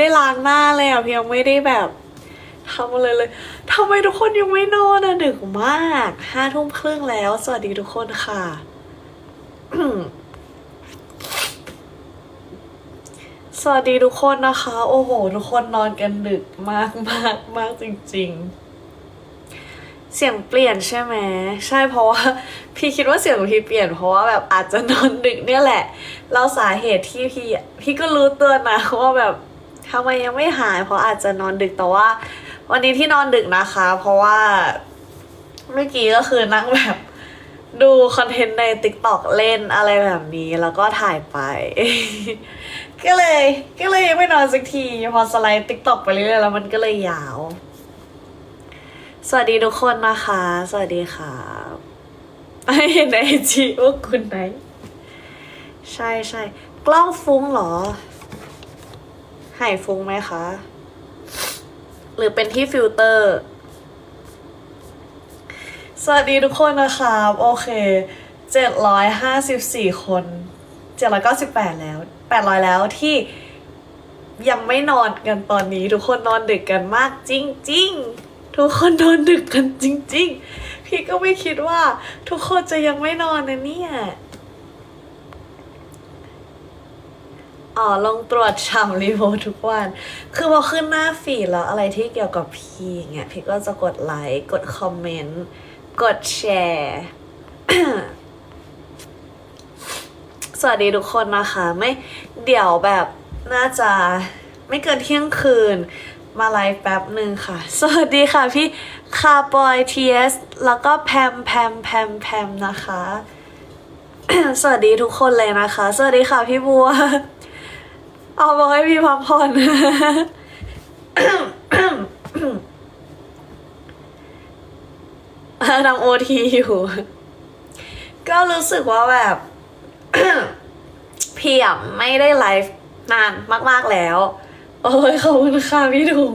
ได้ล้างหน้าเลยอะพี่ยังไม่ได้แบบทำอะไรเลยทำไมทุกคนยังไม่นอนอะดึกมากห้าทุ่มครึ่งแล้ว สวัสดีทุกคนค่ะสวัสดีทุกคนนะคะ โอ้โห ทุกคนนอนกันดึกมากมากมากจริง ๆ เสียงเปลี่ยนใช่ไหมใช่เพราะว่าพี่คิดว่าเสียงของพี่เปลี่ยนเพราะว่าแบบอาจจะนอนดึกเนี่ยแหละแล้วสาเหตุที่พี่พี่ก็รู้ตัวนะว่าแบบ ทำไมยังไม่หาย เพราะอาจจะนอนดึกแต่ว่า วันนี้ที่นอนดึกนะคะ เพราะว่าเมื่อกี้ก็คือนั่งแบบดูคอนเทนต์ใน t ิ k t o k เล่นอะไรแบบนี้แล้วก็ถ่ายไป ก็เลยก็เลยยังไม่นอนสักที พอสไลด์ t ิ k t o k ไปเรื่อยๆแล้วมันก็เลยยาว สวัสดีทุกคนนะคะ สวัสดีค่ะเห็นไอจีว่าคุณไหน ใช่ใช่กล้องฟุ้งเหรอ หายฟุ้งไหมคะ หรือเป็นที่ฟิลเตอร์ สวัสดีทุกคนนะครับโอเค754คน798แล้ว800แล้วที่ยังไม่นอนกันตอนนี้ ทุกคนนอนดึกกันมากจริง ๆ ทุกคนนอนดึกกันจริง ๆ พี่ก็ไม่คิดว่าทุกคนจะยังไม่นอนนะเนี่ย อ๋อลงตรวจฉ่ำรีโวทุกวัน คือพอขึ้นหน้าฟีดแล้วอะไรที่เกี่ยวกับพี่เงี้ยพี่ก็จะกดไลค์กดคอมเมนต์กดแชร์สวัสดีทุกคนนะคะไม่เดี๋ยวแบบน่าจะไม่เกินเที่ยงคืน มาไลฟ์แป๊บหนึ่งค่ะ สวัสดีค่ะพี่คาร์บอยทีเอสแล้วก็แพมแพมแพมแพมนะคะ สวัสดีทุกคนเลยนะคะ สวัสดีค่ะพี่บัว เอาบอกให้พี่พักผ่อนทำโอทีอยู่ ก็รู้สึกว่าแบบพี่อะไม่ได้ไลฟ์นานมากๆแล้ว โอ้ยขอบคุณค่ะพี่ถุง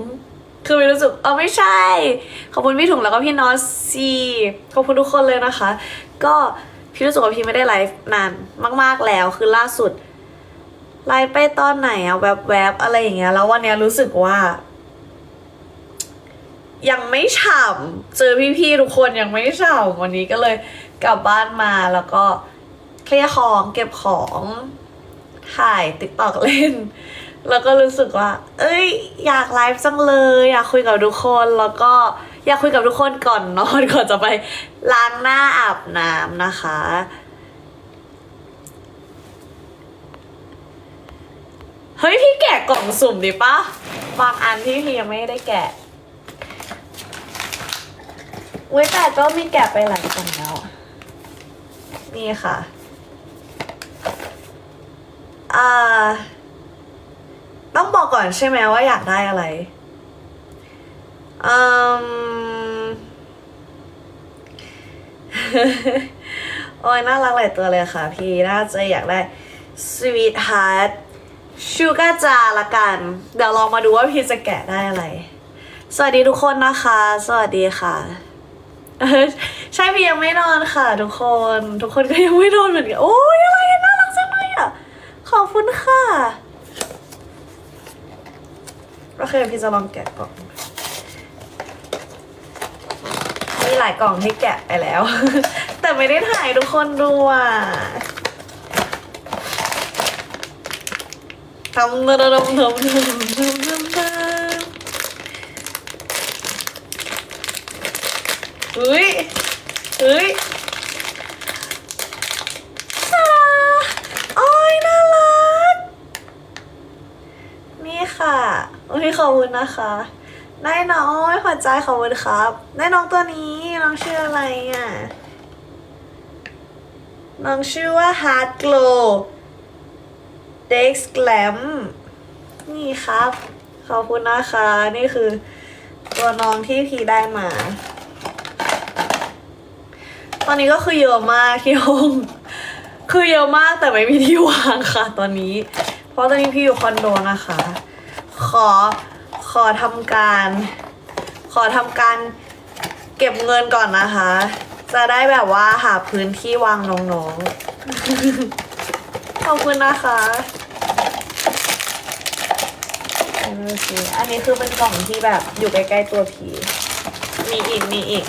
คือไม่รู้สึกเออไม่ใช่ ขอบคุณพี่ถุงแล้วก็พี่นอสซีขอบคุณทุกคนเลยนะคะ ก็พี่รู้สึกว่าพี่ไม่ได้ไลฟ์นานมาก ๆแล้ว คือล่าสุด ไลฟ์ไปตอนไหนอะแวบๆอะไรอย่างเงี้ย แล้ววันเนี้ยรู้สึกว่า ยังไม่ฉ่ำเจอพี่ๆทุกคนยังไม่ฉ่ำวันนี้ก็เลยกลับบ้านมาแล้วก็เคลียร์ของเก็บของถ่ายติ๊กตอกเล่น แล้วก็รู้สึกว่า เอ้ย อยากไลฟ์จังเลย อยากคุยกับทุกคนแล้วก็อยากคุยกับทุกคนก่อนนอนก่อนจะไปล้างหน้าอาบน้ำนะคะ เฮ้ยพี่แกล่องสุ่มดิปะบางอันที่พี่ยังไม่ได้แกะเว้ยแต่ก็มีแกะไปหลายกล่องแล้ว นี่ค่ะ อ่า ต้องบอกก่อนใช่ไหมว่าอยากได้อะไรอืมโอ้ยน่ารักหลายตัวเลยค่ะ พี่น่าจะอยากได้ Sweet Heart ชูกาจาละกัน เดี๋ยวลองมาดูว่าพี่จะแกะได้อะไร สวัสดีทุกคนนะคะ สวัสดีค่ะใช่พี่ยังไม่นอนค่ะทุกคน ทุกคนก็ยังไม่นอนเหมือนกันโอ้ยอะไรน่ารักจังเลยอะ ขอบคุณค่ะโอเคพี่จะลองแกะกล่องมีหลายกล่องที่แกะไปแล้ว แต่ไม่ได้ถ่ายทุกคนดูอะ ทำระดมทำทำทำทำทำเฮ้ยเฮ้ยน่าอ้อยน่ารัก นี่ค่ะอุ้ยขอบคุณนะคะ ได้น้องอ้อยหัวใจขอบคุณครับ ได้น้องตัวนี้ น้องชื่ออะไรอะ น้องชื่อว่าฮาร์ glow Heart Glow Dex Glam นี่ครับ ขอบคุณนะคะ นี่คือตัวน้องที่พีได้มา ตอนนี้ก็คือเยอะมากที่ห้องคือเยอะมากแต่ไม่มีที่วางค่ะตอนนี้ เพราะตอนนี้พี่อยู่คอนโดนะคะ ขอขอทำการ ขอทำการเก็บเงินก่อนนะคะ จะได้แบบว่าหาพื้นที่วางน้องๆ ขอบคุณนะคะโอ้ดูสิอันนี้คือเป็นกล่องที่แบบอยู่ใกล้ๆตัวผี มีอีก มีอีก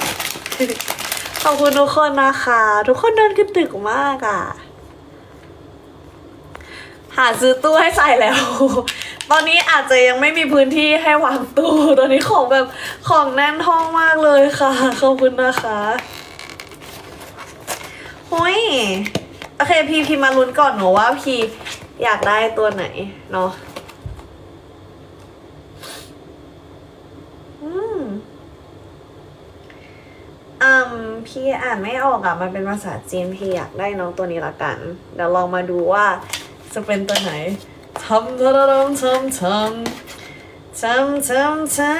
ขอบคุณทุกคนนะคะ ทุกคนเดินขึ้นตึกมากอะ่ะ หาซื้อตู้ให้ใส่แล้ว ตอนนี้อาจจะยังไม่มีพื้นที่ให้วางตู้ ตอนนี้ของแบบของแน่นห้องมากเลยค่ะ ขอบคุณนะคะ หุย โอเคพีพีมาลุ้นก่อนหนูว่าพีอยากได้ตัวไหนเนาะอืมอืมพี่อ่านไม่ออกอะมันเป็นภาษาจีนพี่อยากได้น้องตัวนี้ละกัน เดี๋ยวลองมาดูว่าจะเป็นตัวไหนทำทำทำทำทำทำทำ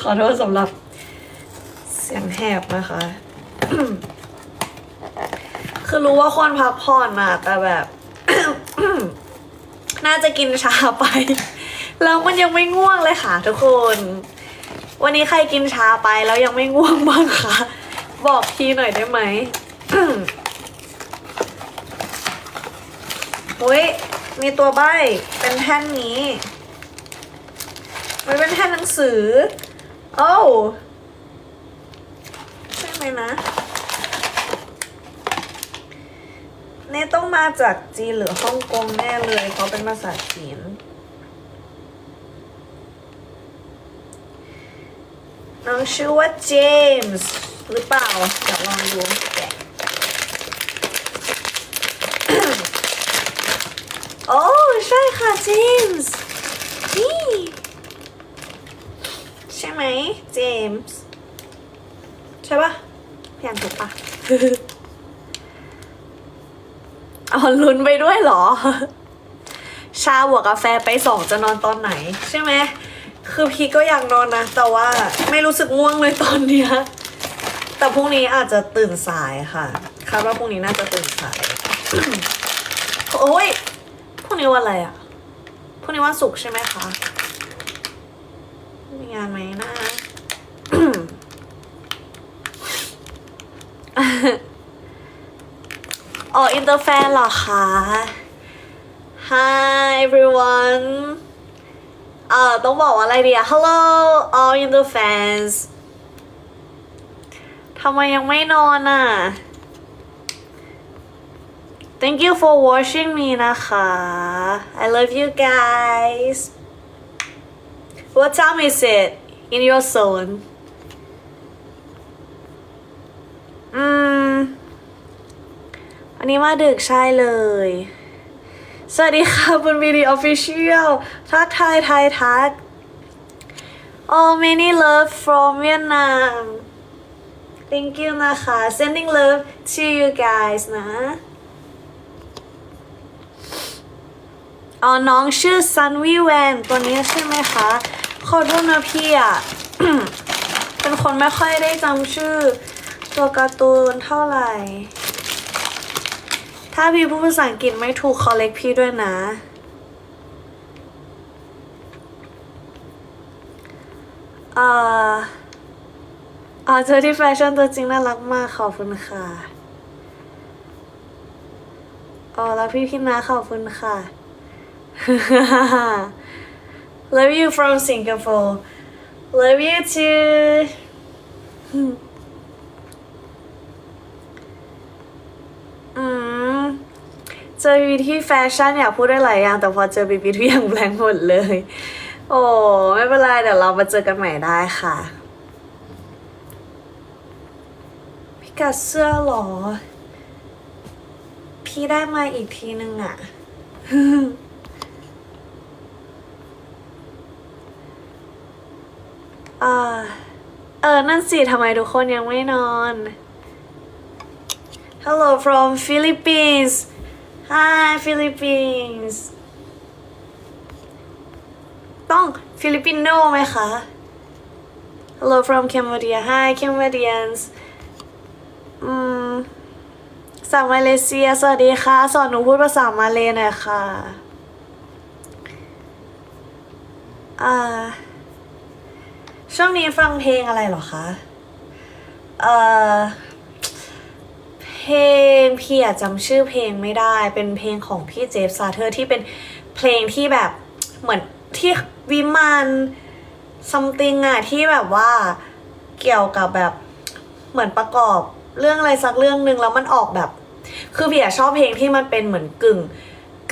ขอโทษสำหรับเสียงแหบนะคะ คือรู้ว่าควรพักผ่อนนะแต่แบบ น่าจะกินชาไป แล้วมันยังไม่ง่วงเลยค่ะ ทุกคน วันนี้ใครกินชาไปแล้วยังไม่ง่วงบ้างคะบอกทีหน่อยได้ไหมเฮ้ยมีตัวใบเป็นแท่นนี้ มันเป็นแท่นหนังสือ โอ้ใช่ไหมนะ เนต้องมาจากจีนหรือฮ่องกงแน่เลยเพราเป็นภาษาจีนน้องชื่อว่าเจมส์หรือเปล่าเดี๋ยวลองดูแกะโอ้ใช่ค่ะเจมส์นี่ใช่ไหมเจมส์ใช่ปะพี่อ่านถูกปะ เอาลุ้นไปด้วยเหรอ ชาบวกาแฟไปสองจะนอนตอนไหน ใช่ไหม คือพี่ก็อยากนอนนะ แต่ว่าไม่รู้สึกง่วงเลยตอนเนี้ยแต่พรุ่งนี้อาจจะตื่นสายค่ะคาดว่าพรุ่งนี้น่าจะตื่นสาย โอ้ยพรุ่งนี้วันอะไรอะพรุ่งนี้วันศุกร์ใช่ไหมคะ มีงานไหมนะ อ๋ออินเตอร์แฟนเหรอคะ Hi everyone เอ่อต้องบอกว่าอะไรดีอะ Hello all in the fans ทำไมยังไม่นอนอะ Thank you for watching me นะคะ I love you guys What time is it in your zone อืม อันนี้มาดึกใช่เลย สวัสดีค่ะบนวีดีออฟฟิเชียลทักทายไทยทัก Oh many love from Vietnam Thank you นะคะ sending love to you guys นะอ๋อน้องชื่อซันวีแวนตัวนี้ใช่ไหมคะขอโทษนะพี่อะ เป็นคนไม่ค่อยได้จำชื่อตัวการ์ตูนเท่าไหร่ ถ้าพี่พูดภาษาอังกฤษไม่ถูก correct พี่ด้วยนะ เอ่ออ๋อเจอที่แฟชั่นตัวจริงน่ารักมากขอบคุณค่ะอ๋อแล้วพี่พี่นาขอบคุณค่ะ Love you from Singapore Love you too อืม เจอบีที่แฟชั่นอยากพูดได้หลายอย่าง แต่พอเจอบีบีทุกอย่างแบงค์หมดเลย โอ้ไม่เป็นไรเดี๋ยวเรามาเจอกันใหม่ได้ค่ะพี่กัดเสื้อหรอ พี่ได้มาอีกทีนึงอะอ่าเออ นั่นสิทำไมทุกคนยังไม่นอน Hello from Philippines Hi Philippines ต้องฟิลิปปินโนไหมคะ Hello from Cambodia Hi Cambodians อืมสาวมาเลเซีย สวัสดีค่ะ สอนหนูพูดภาษามาเลหน่อยค่ะ อ่า ช่วงนี้ฟังเพลงอะไรหรอคะ เอ่อ เพลงพี่อะจำชื่อเพลงไม่ได้ เป็นเพลงของพี่เจฟซาเธอร์ที่เป็นเพลงที่แบบเหมือนที่วิมานซัมติงอะที่แบบว่าเกี่ยวกับแบบเหมือนประกอบเรื่องอะไรสักเรื่องหนึ่งแล้วมันออกแบบ คือพี่อะชอบเพลงที่มันเป็นเหมือนกึ่ง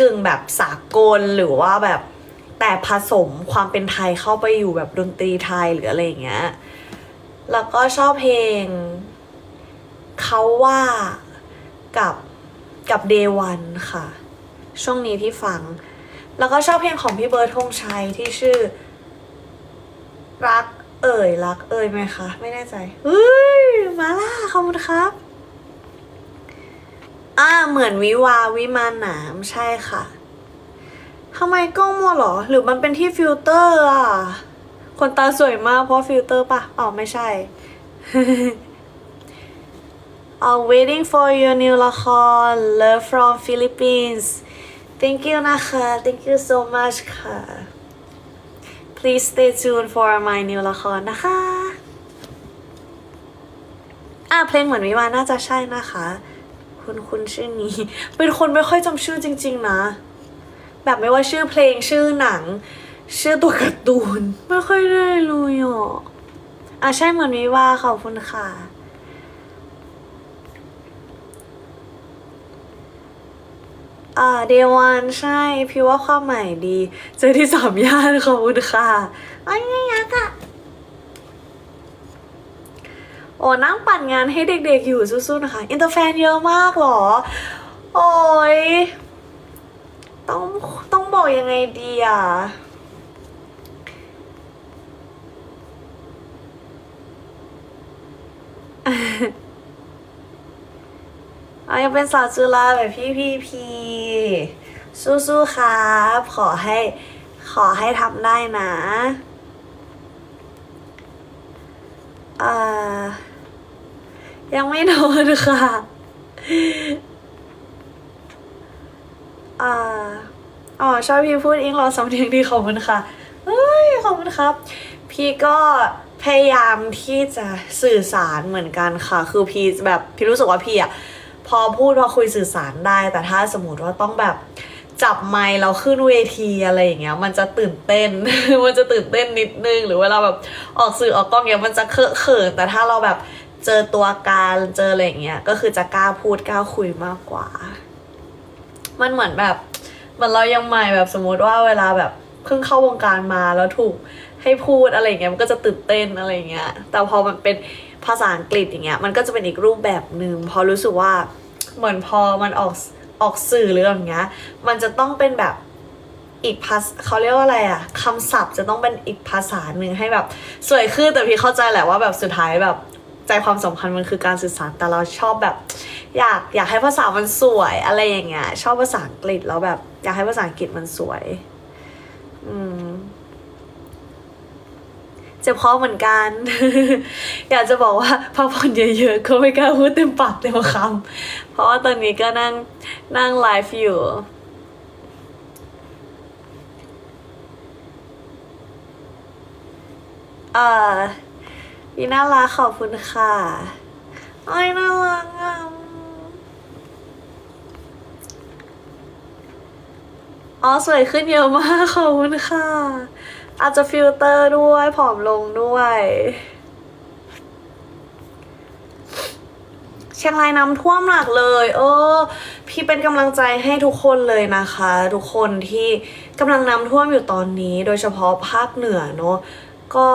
กึ่งแบบสากลหรือว่าแบบแต่ผสมความเป็นไทยเข้าไปอยู่แบบดนตรีไทยหรืออะไรอย่างเงี้ย แล้วก็ชอบเพลง เขาว่ากับกับเดวันค่ะ ช่วงนี้ที่ฟัง แล้วก็ชอบเพลงของพี่เบิร์ดธงชัยที่ชื่อ รักเอ่ยรักเอ่ยไหมคะ ไม่แน่ใจเฮ้ยมาล่าขอบคุณครับอ่าเหมือนวิวาวิมานหนามใช่ค่ะทำไมกล้องมัวหรอ หรือมันเป็นที่ฟิลเตอร์อะคนตาสวยมากเพราะฟิลเตอร์ปะอ๋อไม่ใช่ I'm waiting for your new ละคร Love from Philippines Thank you นะคะ Thank you so much ค่ะ Please stay tuned for my new ละครนะคะ อะเพลงเหมือนวิวาน่าจะใช่นะคะ คุณคุณชื่อนี้ เป็นคนไม่ค่อยจำชื่อจริง ๆ นะ แบบไม่ว่าชื่อเพลงชื่อหนัง ชื่อตัวการ์ตูน ไม่ค่อยได้เลยอะอะใช่เหมือนวิวาขอบคุณค่ะ อ่าเดวันใช่พี่ว่าความหมายดี เจอที่สามย่านขอบคุณค่ะอ้ยน่ารักอะโอ้นั่งปั่นงานให้เด็กๆอยู่สู้ๆนะคะอินเตอร์แฟนเยอะมากเหรอ โอ้ยต้องต้องบอกยังไงดีอะ เอายังเป็นสาวจุฬาแบบพี่พี่พีสู้ๆครับขอให้ขอให้ทำได้นะอ่ายังไม่นอนค่ะอ่าอ๋อชอบพี่พูดอิงรอสำเนียงดีขอบคุณค่ะเฮ้ยขอบคุณครับ พี่ก็พยายามที่จะสื่อสารเหมือนกันค่ะ คือพี่แบบพี่รู้สึกว่าพี่อะ พอพูดพอคุยสื่อสารได้ แต่ถ้าสมมติว่าต้องแบบจับไมค์เราขึ้นเวทีอะไรอย่างเงี้ย มันจะตื่นเต้น มันจะตื่นเต้นนิดนึง หรือเวลาแบบออกสื่อออกกล้องเงี้ยมันจะเคอะเขินแต่ถ้าเราแบบเจอตัวการเจออะไรอย่างเงี้ยก็คือจะกล้าพูดกล้าคุยมากกว่า มันเหมือนแบบเหมือนเรายังใหม่แบบสมมติว่าเวลาแบบเพิ่งเข้าวงการมาแล้วถูกให้พูดอะไรอย่างเงี้ยมันก็จะตื่นเต้นอะไรอย่างเงี้ย แต่พอมันเป็น ภาษาอังกฤษอย่างเงี้ยมันก็จะเป็นอีกรูปแบบหนึ่งพอรู้สึกว่าเหมือนพอมันออกออกสื่อหรืออะไรอย่างเงี้ย มันจะต้องเป็นแบบอีกภาษาเขาเรียกว่าอะไรอะคำศัพท์จะต้องเป็นอีกภาษาหนึ่งให้แบบสวยขึ้นแต่พี่เข้าใจแหละว่าแบบสุดท้ายแบบใจความสำคัญมันคือการสื่อสารแต่เราชอบแบบ อยากอยากให้ภาษามันสวยอะไรอย่างเงี้ยชอบภาษาอังกฤษแล้วแบบ อยากให้ภาษาอังกฤษมันสวย อืม เจ็บคอเหมือนกัน อยากจะบอกว่าพักผ่อนเยอะๆก็ไม่กล้าพูดเต็มปากเต็มคำเพราะว่าตอนนี้ก็นั่งนั่งไลฟ์อยู่เอ่อพี่น่ารักขอบคุณค่ะไอ้ยน่ารักอะอ๋อสวยขึ้นเยอะมากขอบคุณค่ะ อาจจะฟิลเตอร์ด้วยผอมลงด้วย เชียงรายน้ำท่วมหนักเลย เออ พี่เป็นกำลังใจให้ทุกคนเลยนะคะ ทุกคนที่กำลังน้ำท่วมอยู่ตอนนี้ โดยเฉพาะภาคเหนือเนอะก็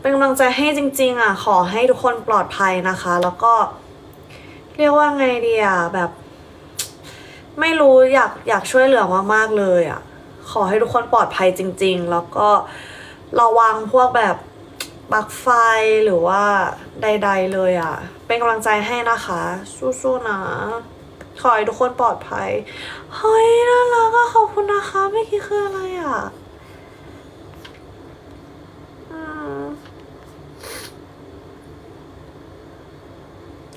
เป็นกำลังใจให้จริง ๆ อะ ขอให้ทุกคนปลอดภัยนะคะ แล้วก็ เรียกว่าไงดีอะแบบ ไม่รู้อยากอยากช่วยเหลือมากๆเลยอะ ขอให้ทุกคนปลอดภัยจริง ๆ แล้วก็ ระวังพวกแบบปลั๊กไฟหรือว่าใด ๆ เลยอะ เป็นกำลังใจให้นะคะ สู้ๆนะ ขอให้ทุกคนปลอดภัย เฮ้ยน่ารักอะขอบคุณนะคะไม่คิดคืออะไรอะ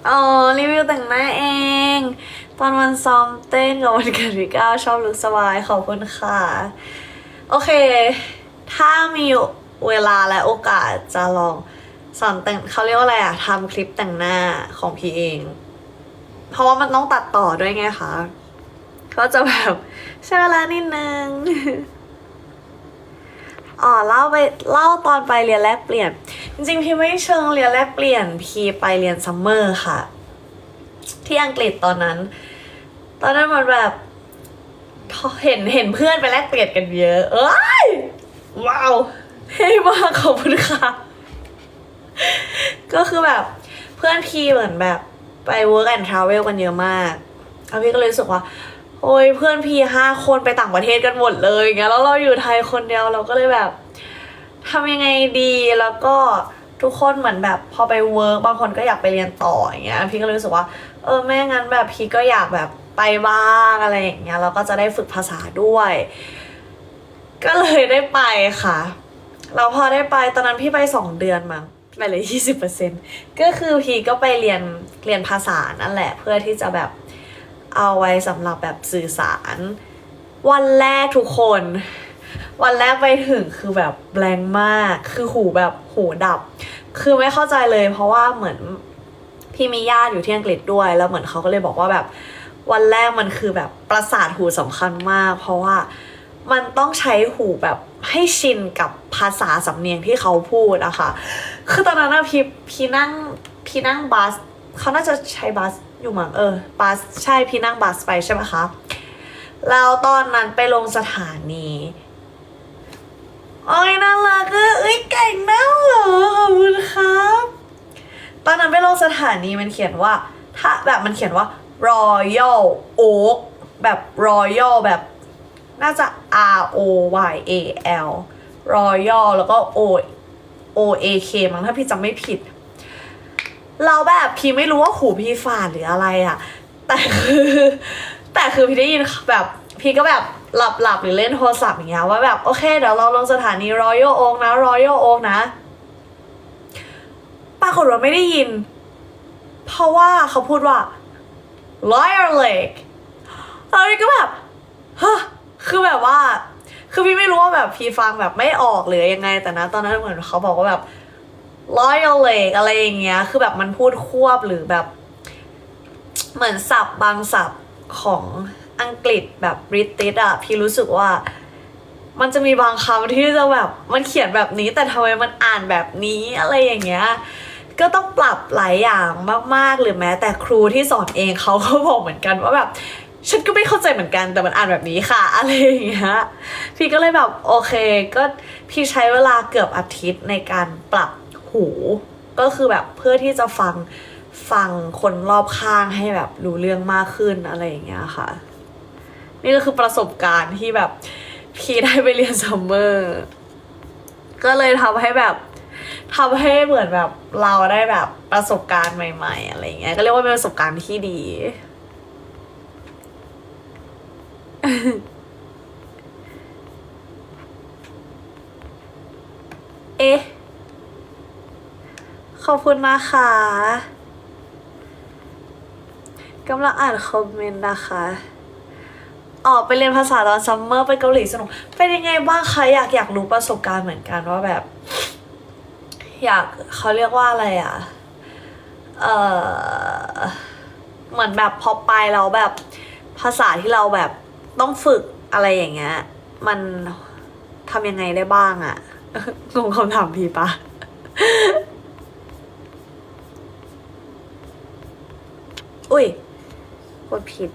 อ๋อรีวิวแต่งหน้าเอง ตอนวันซ้อมเต้นกับวันเกิดพี่ก้าวชอบลุคสบายขอบคุณค่ะ โอเค ถ้ามีเวลาและโอกาสจะลองสอนแต่งเขาเรียกว่าอะไรอะทำคลิปแต่งหน้าของพี่เอง เพราะว่ามันต้องตัดต่อด้วยไงคะก็จะแบบใช้เวลานิดนึงอ๋อเล่าไปเล่าตอนไปเรียนแลกเปลี่ยน จริงๆพี่ไม่เชิงเรียนแลกเปลี่ยนพี่ไปเรียนซัมเมอร์ค่ะ ที่อังกฤษตอนนั้น ตอนนั้นมันแบบเห็นเห็นเพื่อนไปแลกเปลี่ยนกันเยอะ เอ้ย ว้าวเท่มากขอบคุณค่ะ ก็คือแบบเพื่อนพี่เหมือนแบบไป work and travel กันเยอะมากแล้วพี่ก็เลยรู้สึกว่า โอ้ยเพื่อนพี่ห้าคนไปต่างประเทศกันหมดเลยอย่างเงี้ยแล้วเราอยู่ไทยคนเดียวเราก็เลยแบบทำยังไงดีแล้วก็ทุกคนเหมือนแบบพอไปเวิร์กบางคนก็อยากไปเรียนต่ออย่างเงี้ยพี่ก็เลยรู้สึกว่า เออแม่งั้นแบบพี่ก็อยากแบบไปบ้างอะไรอย่างเงี้ยเราก็จะได้ฝึกภาษาด้วย ก็เลยได้ไปค่ะ เราพอได้ไปตอนนั้นพี่ไปสองเดือนมั้งไปเลยยี่สิบเปอร์เซ็นก็คือพี่ก็ไปเรียนเรียนภาษานั่นแหละ เพื่อที่จะแบบเอาไว้สำหรับแบบสื่อสาร วันแรกทุกคน วันแรกไปถึงคือแบบแบงมาก คือหูแบบหูดับ คือไม่เข้าใจเลยเพราะว่าเหมือนพี่มีญาติอยู่ที่อังกฤษด้วย แล้วเหมือนเขาก็เลยบอกว่าแบบวันแรกมันคือแบบประสาทหูสำคัญมาก เพราะว่า มันต้องใช้หูแบบให้ชินกับภาษาสำเนียงที่เขาพูดอะค่ะคือตอนนั้นอะพี่พี่นั่งพี่นั่งบัสเขาน่าจะใช้บัสอยู่มั้งเออบัสใช่พี่นั่งบัสไปใช่ไหมคะแล้วตอนนั้นไปลงสถานีโอ้ยน่ารักเอ้ยเก่งนะเหรอขอบคุณครับ ตอนนั้นไปลงสถานีมันเขียนว่า ถ้าแบบมันเขียนว่า Royal Oak แบบ Royal แบบ น่าจะ R O Y A L Royal แล้วก็ O O A K มั้งถ้าพี่จำไม่ผิด เราแบบพี่ไม่รู้ว่าหูพี่ฝาดหรืออะไรอะแต่คือแต่คือพี่ได้ยินแบบพี่ก็แบบหลับหลับหรือเล่นโทรศัพท์อย่างเงี้ยว่าแบบโอเคเดี๋ยวเราลงสถานี Royal Oak นะ Royal Oak นะปรากฏว่าไม่ได้ยิน เพราะว่าเขาพูดว่า Liar Lake แล้วพี่ก็แบบฮะ คือแบบว่า คือพี่ไม่รู้ว่าแบบพี่ฟังแบบไม่ออกหรือยังไง แต่นะตอนนั้นเหมือนเขาบอกว่าแบบ Liar Lake อะไรอย่างเงี้ย คือแบบมันพูดควบหรือแบบ เหมือนศัพท์บางศัพท์ของอังกฤษแบบบริติชอะพี่รู้สึกว่า มันจะมีบางคำที่จะแบบมันเขียนแบบนี้ แต่ทำไมมันอ่านแบบนี้อะไรอย่างเงี้ยก็ต้องปรับหลายอย่างมาก ๆ หรือแม้แต่ครูที่สอนเองเขาก็บอกเหมือนกันว่าแบบ ฉันก็ไม่เข้าใจเหมือนกันแต่มันอ่านแบบนี้ค่ะอะไรอย่างเงี้ยพี่ก็เลยแบบโอเคก็พี่ใช้เวลาเกือบอาทิตย์ในการปรับหู ก็คือแบบเพื่อที่จะฟังฟังคนรอบข้างให้แบบรู้เรื่องมากขึ้นอะไรอย่างเงี้ยค่ะ นี่ก็คือประสบการณ์ที่แบบพี่ได้ไปเรียนซัมเมอร์ก็เลยทำให้แบบทำให้เหมือนแบบเราได้แบบประสบการณ์ใหม่ ๆ อะไรอย่างเงี้ยก็เรียกว่าเป็นประสบการณ์ที่ดี เอ๊ะ ขอบคุณนะคะกำลังอ่านคอมเมนต์นะคะ ออกไปเรียนภาษาตอนซัมเมอร์ไปเกาหลีสนุก เป็นยังไงบ้างคะอยากอยากรู้ประสบการณ์เหมือนกันว่าแบบ อยากเขาเรียกว่าอะไรอะ เออเหมือนแบบพอไปเราแบบภาษาที่เราแบบ ต้องฝึกอะไรอย่างเงี้ย มันทำยังไงได้บ้างอะงงคำถามพี่ปะอุ้ยกดผิด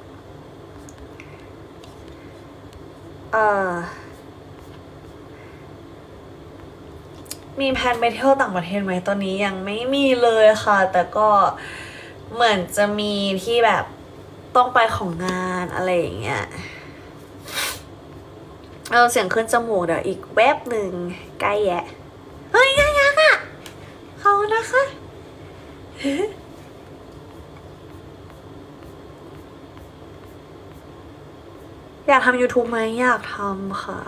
เอ่อ มีแผนไปเที่ยวต่างประเทศไหมตอนนี้ยังไม่มีเลยค่ะ แต่ก็เหมือนจะมีที่แบบต้องไปของงานอะไรอย่างเงี้ย เอาเสียงขึ้นจมูกเดี๋ยวอีกแวบหนึ่งใกล้แยะเฮ้ยยังยักอะเขานะคะอยากทำ YouTube ไหมอยากทำค่ะ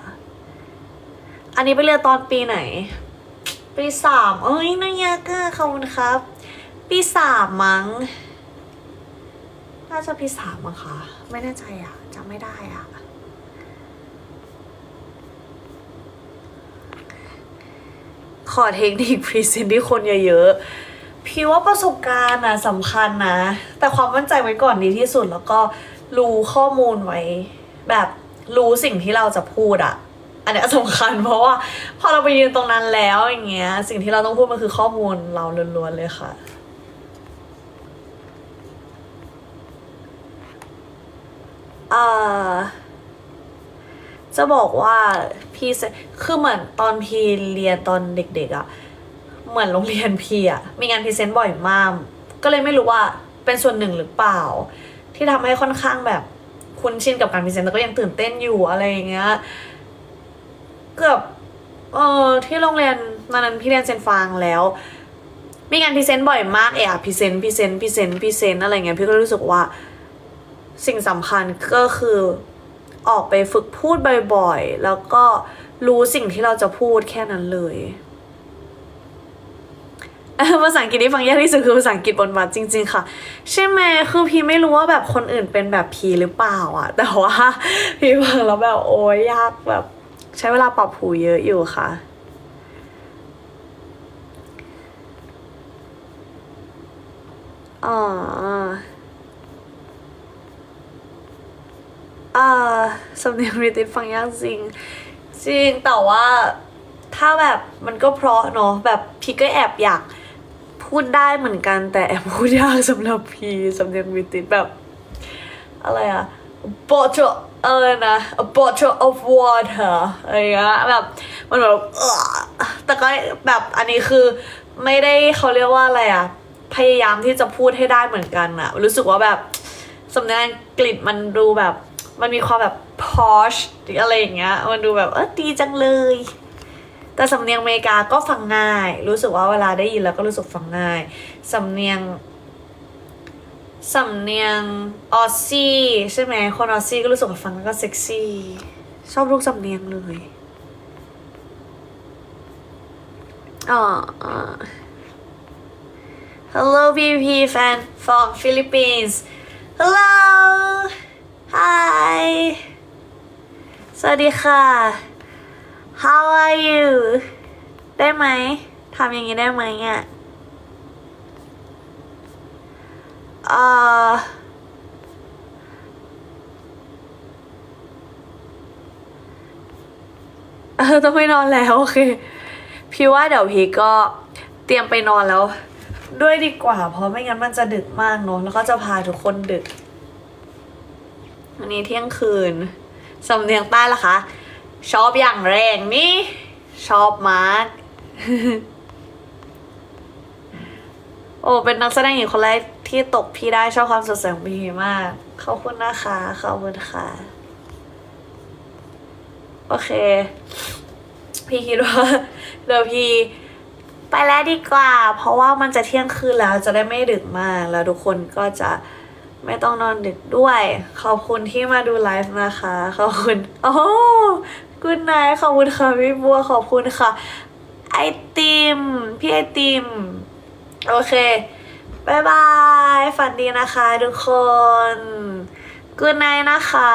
อันนี้ไปเรียนตอนปีไหน ปีสามเอ้ยนายากอะขอบคุณครับ ปีสามมั้ง น่าจะปีสามมั้งคะไม่แน่ใจอะจำไม่ได้อะ ขอเทคนิคพรีเซนต์ที่คนเยอะๆ พี่ว่าประสบการณ์นะสำคัญนะ แต่ความมั่นใจไว้ก่อนดีที่สุด แล้วก็รู้ข้อมูลไว้ แบบรู้สิ่งที่เราจะพูดอะอันนี้สำคัญเพราะว่าพอเราไปยืนตรงนั้นแล้วอย่างเงี้ย สิ่งที่เราต้องพูดมันคือข้อมูลเราล้วนๆเลยค่ะอ่า จะบอกว่าพี่เซคือเหมือนตอนพีเรียนตอนเด็กๆอะ่ะ เหมือนโรงเรียนพีอะ่ะ มีงานพรีเซนต์บ่อยมาก ก็เลยไม่รู้ว่าเป็นส่วนหนึ่งหรือเปล่า ที่ทำให้ค่อนข้างแบบคุ้นชินกับการพรีเซนต์แต่ก็ยังตื่นเต้นอยู่อะไรอย่างเงี้ย เกือบเออที่โรงเรียนตอนนั้นพี่เรียนเซนฟางแล้ว มีงานพรีเซนต์บ่อยมากเอะพรีเซนต์พรีเซนต์พรีเซนต์พรีเซนต์อะไรเงี้ยพี่ก็รู้สึกว่าสิ่งสำคัญก็คือ ออกไปฝึกพูดบ่อยๆ แล้วก็รู้สิ่งที่เราจะพูดแค่นั้นเลยภาษาอังกฤษที่ฟังยากที่สุดคือภาษาอังกฤษบนบัตรจริง ๆ ค่ะ ใช่ไหมคือพี่ไม่รู้ว่าแบบคนอื่นเป็นแบบพีหรือเปล่าอะแต่ว่าพี่ฟังแล้วแบบโอ้ยยากแบบ ใช้เวลาปรับหูเยอะอยู่ค่ะอ๋อ อ่าสำเนียงบริติชฟังยากจริง จริงแต่ว่าถ้าแบบมันก็เพราะเนาะแบบพี่ก็แอบอยากพูดได้เหมือนกันแต่แอบพูดยากสำหรับพี่สำเนียงบริติชแบบ อะไรอะ bottle เออนะ a bottle of water อะไรเงี้ยแบบมันแบบแต่ก็แบบอันนี้คือไม่ได้เขาเรียกว่าอะไรอะพยายามที่จะพูดให้ได้เหมือนกันอะรู้สึกว่าแบบสำเนียงอังกฤษมันดูแบบ มันมีความแบบ posh อะไรอย่างเงี้ย มันดูแบบเออดีจังเลย แต่สำเนียงอเมริกาก็ฟังง่าย รู้สึกว่าเวลาได้ยินแล้วก็รู้สึกฟังง่าย สำเนียงสำเนียงออสซี่ใช่ไหมคนออสซี่ก็รู้สึกว่าฟังแล้วก็เซ็กซี่ชอบทุกสำเนียงเลยอ๋ออ่า Hello VP fan from Philippines Hello Hi สวัสดีค่ะ How are you ได้ไหมทำอย่างนี้ได้ไหมอะเอ่อ เออต้องไปนอนแล้วโอเค พี่ว่าเดี๋ยวพี่ก็เตรียมไปนอนแล้ว ด้วยดีกว่า เพราะไม่งั้นมันจะดึกมากเนอะแล้วก็จะพาทุกคนดึก วันนี้เที่ยงคืน สำเนียงใต้ละคะ ชอบอย่างแรงนี่ ชอบมากโอ้เป็นนักแสดงหญิงคนแรกที่ตกพี่ได้ชอบความสดใสของพี่มาก ขอบคุณนะคะขอบคุณค่ะ โอเค พี่คิดว่าเดี๋ยวพี่ไปแล้วดีกว่า เพราะว่ามันจะเที่ยงคืนแล้วจะได้ไม่ดึกมาก แล้วทุกคนก็จะ ไม่ต้องนอนดึกด้วย ขอบคุณที่มาดูไลฟ์นะคะ ขอบคุณ โอ้กุณนายขอบคุณค่ะพี่บัวขอบคุณค่ะ ไอติม พี่ไอติม โอเคบายบาย ฝันดีนะคะทุกคนกุณนายนะคะ